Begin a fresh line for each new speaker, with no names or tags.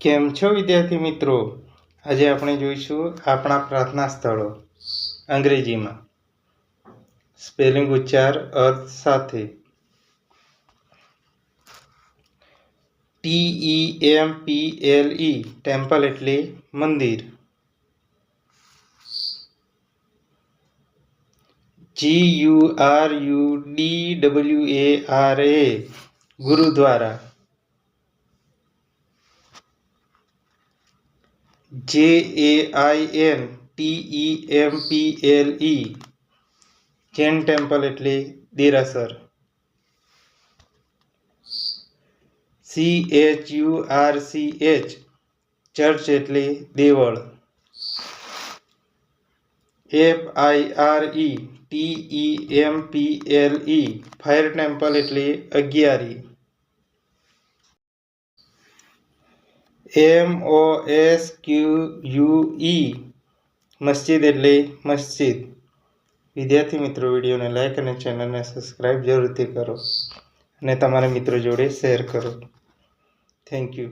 કેમ છો વિદ્યાર્થી મિત્રો? આજે આપણે જોઈશું આપણા પ્રાર્થના સ્થળો અંગ્રેજીમાં. સ્પેલિંગ ઉચ્ચાર અર્થ સાથે. T E M P L E, temple એટલે મંદિર. G U R U D W A R A, gurudwara. J A I N T E M P L E Jain temple એટલે દેરાસર. C H U R C H church એટલે દેવળ. F I R E T E M P L E fire temple એટલે અગિયારી. M O S Q U E મસ્જિદ એટલે મસ્જિદ. વિદ્યાર્થી મિત્રો, વિડીયોને like અને ચેનલને સબસ્ક્રાઈબ જરૂરથી કરો અને તમારા મિત્રો જોડે શેર કરો. Thank you